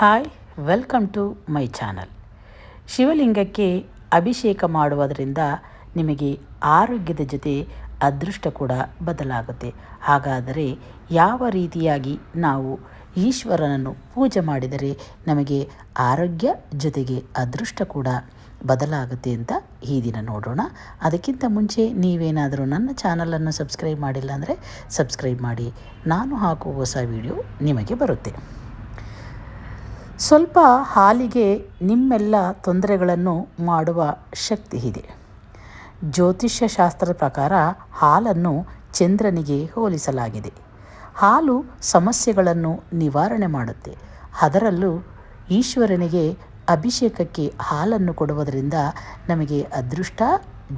Hi welcome to my channel ಶಿವಲಿಂಗಕ್ಕೆ ಅಭಿಷೇಕ ಮಾಡುವುದರಿಂದ ನಿಮಗೆ ಆರೋಗ್ಯದ ಜೊತೆ ಅದೃಷ್ಟ ಕೂಡ ಬದಲಾಗುತ್ತೆ. ಹಾಗಾದರೆ ಯಾವ ರೀತಿಯಾಗಿ ನಾವು ಈಶ್ವರನನ್ನು ಪೂಜೆ ಮಾಡಿದರೆ ನಮಗೆ ಆರೋಗ್ಯ ಜೊತೆಗೆ ಅದೃಷ್ಟ ಕೂಡ ಬದಲಾಗುತ್ತೆ ಅಂತ ಈ ದಿನ ನೋಡೋಣ. ಅದಕ್ಕಿಂತ ಮುಂಚೆ ನೀವೇನಾದರೂ ನನ್ನ ಚಾನಲನ್ನು ಸಬ್ಸ್ಕ್ರೈಬ್ ಮಾಡಿಲ್ಲ ಅಂದರೆ ಸಬ್ಸ್ಕ್ರೈಬ್ ಮಾಡಿ. ನಾನು ಹಾಕುವ ಹೊಸ ವಿಡಿಯೋ ನಿಮಗೆ ಬರುತ್ತೆ. ಸ್ವಲ್ಪ ಹಾಲಿಗೆ ನಿಮ್ಮೆಲ್ಲ ತೊಂದರೆಗಳನ್ನು ಮಾಡುವ ಶಕ್ತಿ ಇದೆ. ಜ್ಯೋತಿಷ್ಯ ಶಾಸ್ತ್ರದ ಪ್ರಕಾರ ಹಾಲನ್ನು ಚಂದ್ರನಿಗೆ ಹೋಲಿಸಲಾಗಿದೆ. ಹಾಲು ಸಮಸ್ಯೆಗಳನ್ನು ನಿವಾರಣೆ ಮಾಡುತ್ತೆ. ಅದರಲ್ಲೂ ಈಶ್ವರನಿಗೆ ಅಭಿಷೇಕಕ್ಕೆ ಹಾಲನ್ನು ಕೊಡುವುದರಿಂದ ನಮಗೆ ಅದೃಷ್ಟ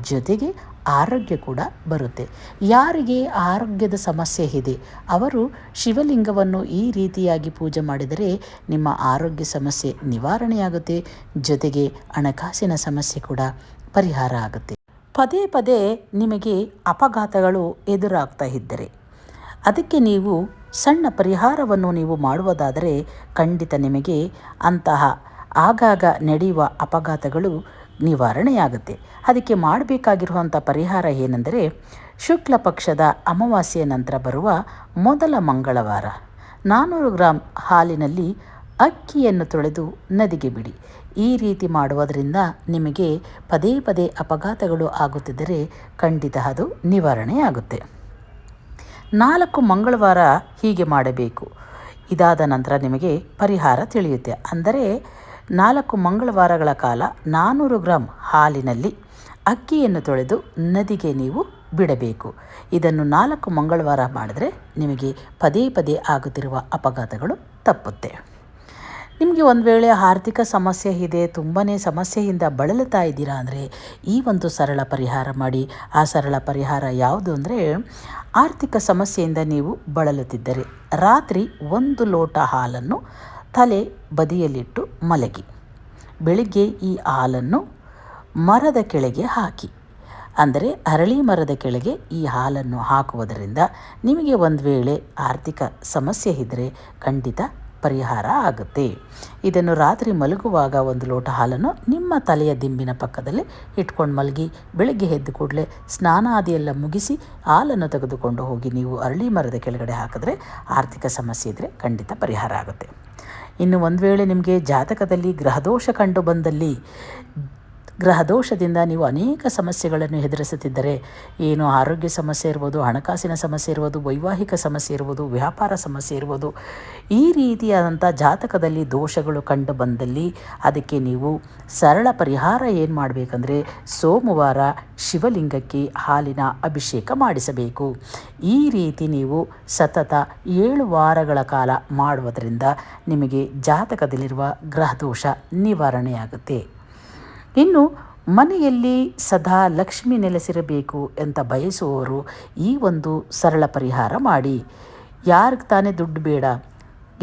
ಜೊತೆಗೆ ಆರೋಗ್ಯ ಕೂಡ ಬರುತ್ತೆ. ಯಾರಿಗೆ ಆರೋಗ್ಯದ ಸಮಸ್ಯೆ ಇದೆ, ಅವರು ಶಿವಲಿಂಗವನ್ನು ಈ ರೀತಿಯಾಗಿ ಪೂಜೆ ಮಾಡಿದರೆ ನಿಮ್ಮ ಆರೋಗ್ಯ ಸಮಸ್ಯೆ ನಿವಾರಣೆಯಾಗುತ್ತೆ, ಜೊತೆಗೆ ಹಣಕಾಸಿನ ಸಮಸ್ಯೆ ಕೂಡ ಪರಿಹಾರ ಆಗುತ್ತೆ. ಪದೇ ಪದೇ ನಿಮಗೆ ಅಪಘಾತಗಳು ಎದುರಾಗ್ತಾ ಇದ್ದರೆ, ಅದಕ್ಕೆ ನೀವು ಸಣ್ಣ ಪರಿಹಾರವನ್ನು ನೀವು ಮಾಡುವುದಾದರೆ ಖಂಡಿತ ನಿಮಗೆ ಅಂತಹ ಆಗಾಗ ನಡೆಯುವ ಅಪಘಾತಗಳು ನಿವಾರಣೆಯಾಗುತ್ತೆ. ಅದಕ್ಕೆ ಮಾಡಬೇಕಾಗಿರುವಂಥ ಪರಿಹಾರ ಏನೆಂದರೆ, ಶುಕ್ಲ ಪಕ್ಷದ ಅಮಾವಾಸ್ಯೆಯ ನಂತರ ಬರುವ ಮೊದಲ ಮಂಗಳವಾರ. ನಾನ್ನೂರು ಗ್ರಾಂ ಹಾಲಿನಲ್ಲಿ ಅಕ್ಕಿಯನ್ನು ತೊಳೆದು ನದಿಗೆ ಬಿಡಿ. ಈ ರೀತಿ ಮಾಡುವುದರಿಂದ ನಿಮಗೆ ಪದೇ ಪದೇ ಅಪಘಾತಗಳು ಆಗುತ್ತಿದ್ದರೆ ಖಂಡಿತ ಅದು ನಿವಾರಣೆಯಾಗುತ್ತೆ. ನಾಲ್ಕು ಮಂಗಳವಾರ ಹೀಗೆ ಮಾಡಬೇಕು. ಇದಾದ ನಂತರ ನಿಮಗೆ ಪರಿಹಾರ ತಿಳಿಯುತ್ತೆ. ಅಂದರೆ ನಾಲ್ಕು ಮಂಗಳವಾರಗಳ ಕಾಲ ನಾನ್ನೂರು ಗ್ರಾಂ ಹಾಲಿನಲ್ಲಿ ಅಕ್ಕಿಯನ್ನು ತೊಳೆದು ನದಿಗೆ ನೀವು ಬಿಡಬೇಕು. ಇದನ್ನು ನಾಲ್ಕು ಮಂಗಳವಾರ ಮಾಡಿದ್ರೆ ನಿಮಗೆ ಪದೇ ಪದೇ ಆಗುತ್ತಿರುವ ಅಪಘಾತಗಳು ತಪ್ಪುತ್ತೆ. ನಿಮಗೆ ಒಂದು ವೇಳೆ ಆರ್ಥಿಕ ಸಮಸ್ಯೆ ಇದೆ ತುಂಬಾ ಸಮಸ್ಯೆಯಿಂದ ಬಳಲುತ್ತಾ ಇದ್ದೀರಾ ಅಂದರೆ ಈ ಒಂದು ಸರಳ ಪರಿಹಾರ ಮಾಡಿ. ಆ ಸರಳ ಪರಿಹಾರ ಯಾವುದು ಅಂದರೆ ಆರ್ಥಿಕ ಸಮಸ್ಯೆಯಿಂದ ನೀವು ಬಳಲುತ್ತಿದ್ದರೆ ರಾತ್ರಿ ಒಂದು ಲೋಟ ಹಾಲನ್ನು ತಲೆ ಬದಿಯಲ್ಲಿಟ್ಟು ಮಲಗಿ. ಬೆಳಿಗ್ಗೆ ಈ ಹಾಲನ್ನು ಮರದ ಕೆಳಗೆ ಹಾಕಿ. ಅಂದರೆ ಅರಳಿ ಮರದ ಕೆಳಗೆ ಈ ಹಾಲನ್ನು ಹಾಕುವುದರಿಂದ ನಿಮಗೆ ಒಂದು ವೇಳೆ ಆರ್ಥಿಕ ಸಮಸ್ಯೆ ಇದ್ದರೆ ಖಂಡಿತ ಪರಿಹಾರ ಆಗುತ್ತೆ. ಇದನ್ನು ರಾತ್ರಿ ಮಲಗುವಾಗ ಒಂದು ಲೋಟ ಹಾಲನ್ನು ನಿಮ್ಮ ತಲೆಯ ದಿಂಬಿನ ಪಕ್ಕದಲ್ಲಿ ಇಟ್ಕೊಂಡು ಮಲಗಿ. ಬೆಳಗ್ಗೆ ಎದ್ದು ಕೂಡಲೇ ಸ್ನಾನ ಆದಿಯೆಲ್ಲ ಮುಗಿಸಿ ಹಾಲನ್ನು ತೆಗೆದುಕೊಂಡು ಹೋಗಿ ನೀವು ಅರಳಿ ಮರದ ಕೆಳಗಡೆ ಹಾಕಿದ್ರೆ ಆರ್ಥಿಕ ಸಮಸ್ಯೆ ಇದ್ದರೆ ಖಂಡಿತ ಪರಿಹಾರ ಆಗುತ್ತೆ. ಇನ್ನು ಒಂದು ವೇಳೆ ನಿಮಗೆ ಜಾತಕದಲ್ಲಿ ಗ್ರಹದೋಷ ಕಂಡು ಬಂದಲ್ಲಿ ಗ್ರಹದೋಷದಿಂದ ನೀವು ಅನೇಕ ಸಮಸ್ಯೆಗಳನ್ನು ಎದುರಿಸುತ್ತಿದ್ದರೆ, ಏನು ಆರೋಗ್ಯ ಸಮಸ್ಯೆ ಇರ್ಬೋದು, ಹಣಕಾಸಿನ ಸಮಸ್ಯೆ ಇರ್ಬೋದು, ವೈವಾಹಿಕ ಸಮಸ್ಯೆ ಇರ್ಬೋದು, ವ್ಯಾಪಾರ ಸಮಸ್ಯೆ ಇರ್ಬೋದು, ಈ ರೀತಿಯಾದಂಥ ಜಾತಕದಲ್ಲಿ ದೋಷಗಳು ಕಂಡು ಬಂದಲ್ಲಿ ಅದಕ್ಕೆ ನೀವು ಸರಳ ಪರಿಹಾರ ಏನು ಮಾಡಬೇಕಂದ್ರೆ ಸೋಮವಾರ ಶಿವಲಿಂಗಕ್ಕೆ ಹಾಲಿನ ಅಭಿಷೇಕ ಮಾಡಿಸಬೇಕು. ಈ ರೀತಿ ನೀವು ಸತತ ಏಳು ವಾರಗಳ ಕಾಲ ಮಾಡುವುದರಿಂದ ನಿಮಗೆ ಜಾತಕದಲ್ಲಿರುವ ಗ್ರಹದೋಷ ನಿವಾರಣೆಯಾಗುತ್ತೆ. ಇನ್ನು ಮನೆಯಲ್ಲಿ ಸದಾ ಲಕ್ಷ್ಮಿ ನೆಲೆಸಿರಬೇಕು ಅಂತ ಬಯಸುವವರು ಈ ಒಂದು ಸರಳ ಪರಿಹಾರ ಮಾಡಿ. ಯಾರಿಗೆ ತಾನೇ ದುಡ್ಡು ಬೇಡ,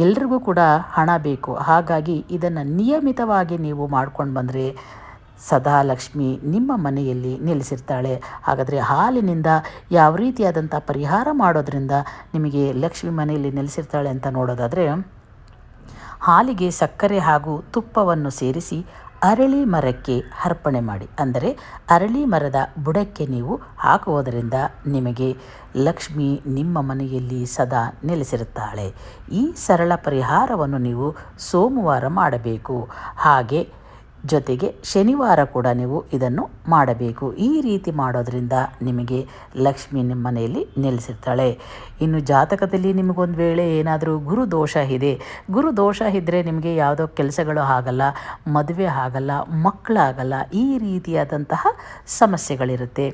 ಎಲ್ರಿಗೂ ಕೂಡ ಹಣ ಬೇಕು. ಹಾಗಾಗಿ ಇದನ್ನು ನಿಯಮಿತವಾಗಿ ನೀವು ಮಾಡ್ಕೊಂಡು ಬಂದರೆ ಸದಾ ಲಕ್ಷ್ಮಿ ನಿಮ್ಮ ಮನೆಯಲ್ಲಿ ನೆಲೆಸಿರ್ತಾಳೆ. ಹಾಗಾದರೆ ಹಾಲಿನಿಂದ ಯಾವ ರೀತಿಯಾದಂಥ ಪರಿಹಾರ ಮಾಡೋದ್ರಿಂದ ನಿಮಗೆ ಲಕ್ಷ್ಮಿ ಮನೆಯಲ್ಲಿ ನೆಲೆಸಿರ್ತಾಳೆ ಅಂತ ನೋಡೋದಾದರೆ, ಹಾಲಿಗೆ ಸಕ್ಕರೆ ಹಾಗೂ ತುಪ್ಪವನ್ನು ಸೇರಿಸಿ ಅರಳಿ ಮರಕ್ಕೆ ಅರ್ಪಣೆ ಮಾಡಿ. ಅಂದರೆ ಅರಳಿ ಮರದ ಬುಡಕ್ಕೆ ನೀವು ಹಾಕುವುದರಿಂದ ನಿಮಗೆ ಲಕ್ಷ್ಮಿ ನಿಮ್ಮ ಮನೆಯಲ್ಲಿ ಸದಾ ನೆಲೆಸಿರುತ್ತಾಳೆ. ಈ ಸರಳ ಪರಿಹಾರವನ್ನು ನೀವು ಸೋಮವಾರ ಮಾಡಬೇಕು. ಹಾಗೆ ಜೊತೆಗೆ ಶನಿವಾರ ಕೂಡ ನೀವು ಇದನ್ನು ಮಾಡಬೇಕು. ಈ ರೀತಿ ಮಾಡೋದರಿಂದ ನಿಮಗೆ ಲಕ್ಷ್ಮಿ ನಿಮ್ಮ ಮನೆಯಲ್ಲಿ ನೆಲೆಸಿರ್ತಾಳೆ. ಇನ್ನು ಜಾತಕದಲ್ಲಿ ನಿಮಗೊಂದು ವೇಳೆ ಏನಾದರೂ ಗುರು ದೋಷ ಇದೆ. ಗುರು ದೋಷ ಇದ್ದರೆ ನಿಮಗೆ ಯಾವುದೋ ಕೆಲಸಗಳು ಆಗಲ್ಲ, ಮದುವೆ ಆಗಲ್ಲ, ಮಕ್ಕಳಾಗಲ್ಲ, ಈ ರೀತಿಯಾದಂತಹ ಸಮಸ್ಯೆಗಳಿರುತ್ತೆ.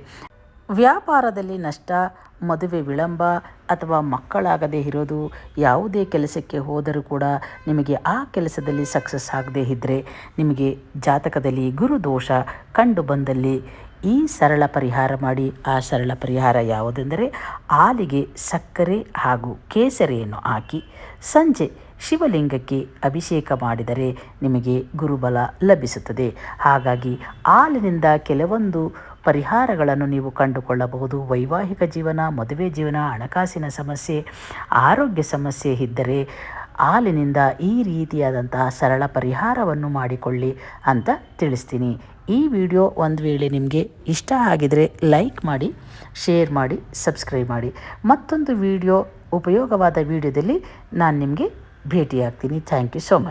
ವ್ಯಾಪಾರದಲ್ಲಿ ನಷ್ಟ, ಮದುವೆ ವಿಳಂಬ ಅಥವಾ ಮಕ್ಕಳಾಗದೇ ಇರೋದು ಯಾವುದೇ ಕೆಲಸಕ್ಕೆ ಹೋದರೂ ಕೂಡ ನಿಮಗೆ ಆ ಕೆಲಸದಲ್ಲಿ ಸಕ್ಸಸ್ ಆಗದೇ ಇದ್ದರೆ ನಿಮಗೆ ಜಾತಕದಲ್ಲಿ ಗುರು ದೋಷ ಕಂಡು ಬಂದಲ್ಲಿ ಈ ಸರಳ ಪರಿಹಾರ ಮಾಡಿ. ಆ ಸರಳ ಪರಿಹಾರ ಯಾವುದೆಂದರೆ ಹಾಲಿಗೆ ಸಕ್ಕರೆ ಹಾಗೂ ಕೇಸರಿಯನ್ನು ಹಾಕಿ ಸಂಜೆ ಶಿವಲಿಂಗಕ್ಕೆ ಅಭಿಷೇಕ ಮಾಡಿದರೆ ನಿಮಗೆ ಗುರುಬಲ ಲಭಿಸುತ್ತದೆ. ಹಾಗಾಗಿ ಹಾಲಿನಿಂದ ಕೆಲವೊಂದು ಪರಿಹಾರಗಳನ್ನು ನೀವು ಕಂಡುಕೊಳ್ಳಬಹುದು. ವೈವಾಹಿಕ ಜೀವನ, ಮದುವೆ ಜೀವನ, ಹಣಕಾಸಿನ ಸಮಸ್ಯೆ, ಆರೋಗ್ಯ ಸಮಸ್ಯೆ ಇದ್ದರೆ ಹಾಲಿನಿಂದ ಈ ರೀತಿಯಾದಂತಹ ಸರಳ ಪರಿಹಾರವನ್ನು ಮಾಡಿಕೊಳ್ಳಿ ಅಂತ ತಿಳಿಸ್ತೀನಿ. ಈ ವಿಡಿಯೋ ಒಂದು ವೇಳೆ ನಿಮಗೆ ಇಷ್ಟ ಆಗಿದರೆ ಲೈಕ್ ಮಾಡಿ, ಶೇರ್ ಮಾಡಿ, ಸಬ್ಸ್ಕ್ರೈಬ್ ಮಾಡಿ. ಮತ್ತೊಂದು ವಿಡಿಯೋ, ಉಪಯೋಗವಾದ ವಿಡಿಯೋದಲ್ಲಿ ನಾನು ನಿಮಗೆ ಭೇಟಿಯಾಗ್ತೀನಿ. Thank you so much.